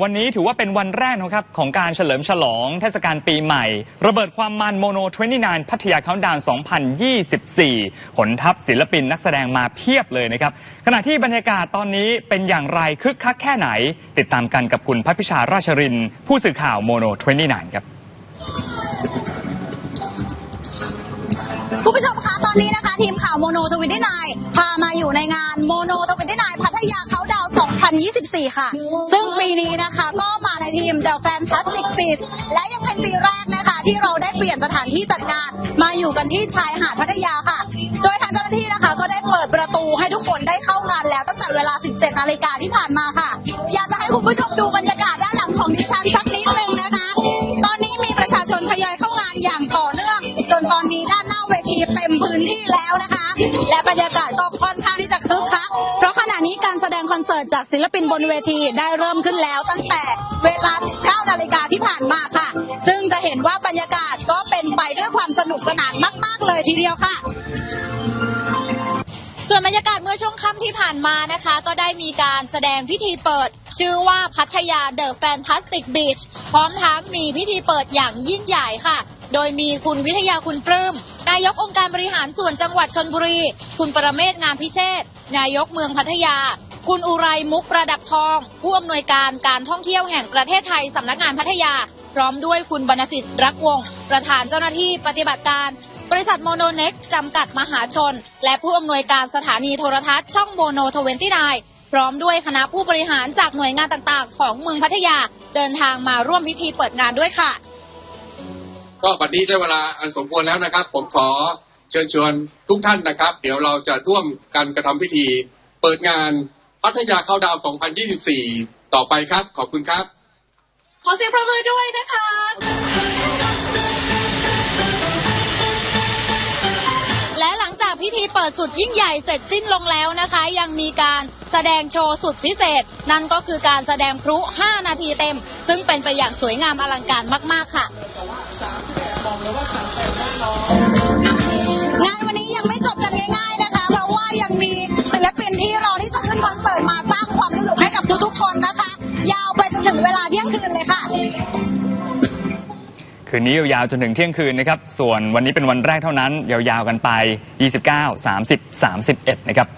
วันนี้ถือว่าเป็นวันแรกนะครับของการเฉลิมฉลองเทศกาลปีใหม่ ระเบิดความมันโมโน 29 พัทยาเขาดาวน์ 2024 ผลทัพศิลปินนักแสดงมาเพียบเลยนะครับ ขณะที่บรรยากาศตอนนี้เป็นอย่างไรคึกคักแค่ไหน ติดตามกันกับคุณพัชพิชาราชริน ผู้สื่อข่าวโมโน 29 ครับคุณผู้ชมคะตอนนี้นะคะ ทีมข่าวโมโนทวินตี้นพามาอยู่ในงานโมโนทวินตี้นพัทยาเขาด 2024 ค่ะ ซึ่งปีนี้นะคะก็มาในทีม The Fantastic Beach และยังเป็นปีแรกนะคะ ที่เราได้เปลี่ยนสถานที่จัดงาน มาอยู่กันที่ชายหาดพัทยาค่ะ โดยทางเจ้าหน้าที่นะคะก็ได้เปิดประตูให้ทุกคนได้เข้างานแล้วตั้งแต่เวลา 17 นาฬิกาที่ผ่านมาค่ะ อยากจะให้คุณผู้ชมดูบรรยากาศด้านหลังของดิฉันสักนิดนึงนะคะ ตอนนี้มีประชาชนทยอยเข้างานอย่างต่อเนื่อง จนตอนนี้ด้านหน้าเวทีเต็มพื้นที่แล้วนะคะ และบรรยากาศก็ค่อนข้างที่จะ คึกคัก เพราะขณะนี้การแสดงคอนเสิร์ตจากศิลปินบนเวทีได้เริ่มขึ้นแล้ว ตั้งแต่เวลา 19 นาฬิกาที่ผ่านมาค่ะ ซึ่งจะเห็นว่าบรรยากาศก็เป็นไปด้วยความสนุกสนานมาก ๆ เลยทีเดียวค่ะส่วนบรรยากาศเมื่อช่วงค่ำที่ผ่านมานะคะ ก็ได้มีการแสดงพิธีเปิด ชื่อว่าพัทยา The Fantastic Beach พร้อมทั้งมีพิธีเปิดอย่างยิ่งใหญ่ค่ะ โดยมีคุณวิทยาคุณปลื้มนายกองค์การบริหารส่วนจังหวัดชนบุรี คุณประเมศงามพิเชษ นายกเมืองพัทยา คุณอุไรมุกประดับทอง ผู้อำนวยการการท่องเที่ยวแห่งประเทศไทยสำนักงานพัทยา พร้อมด้วยคุณบรรณสิทธิ์รักวงศ์ประธานเจ้าหน้าที่ปฏิบัติการ บริษัทโมโนเน็กจำกัดมหาชน และผู้อำนวยการสถานีโทรทัศน์ช่องโมโนทเวนตี้นพร้อมด้วยคณะผู้บริหารจากหน่วยงานต่างๆ ของเมืองพัทยาเดินทางมาร่วมพิธีเปิดงานด้วยค่ะ ก็บัดนี้ได้เวลาอันสมควรแล้วนะครับ ผมขอ เชิญชวนทุกท่านนะครับ เดี๋ยวเราจะร่วมกันกระทำพิธี เปิดงานพัทยาเข้าดาว 2024 ต่อไปครับ ขอบคุณครับ ขอเสียงปรบมือด้วยนะคะและหลังจากพิธีเปิดสุดยิ่งใหญ่เสร็จสิ้นลงแล้วนะคะ ยังมีการแสดงโชว์สุดพิเศษ นั่นก็คือการแสดงพลุ 5 นาทีเต็ม ซึ่งเป็นไปอย่างสวยงามอลังการมาก ๆ ค่ะ มีศิลปินที่รอที่จะขึ้นคอนเสิร์ตมาสร้างความสนุกให้กับทุกๆคนนะคะ ยาวไปจนถึงเวลาเที่ยงคืนเลยค่ะ คืนนี้ยาวๆจนถึงเที่ยงคืนนะครับ ส่วนวันนี้เป็นวันแรกเท่านั้น ยาวๆกันไป 29 30 31 นะครับ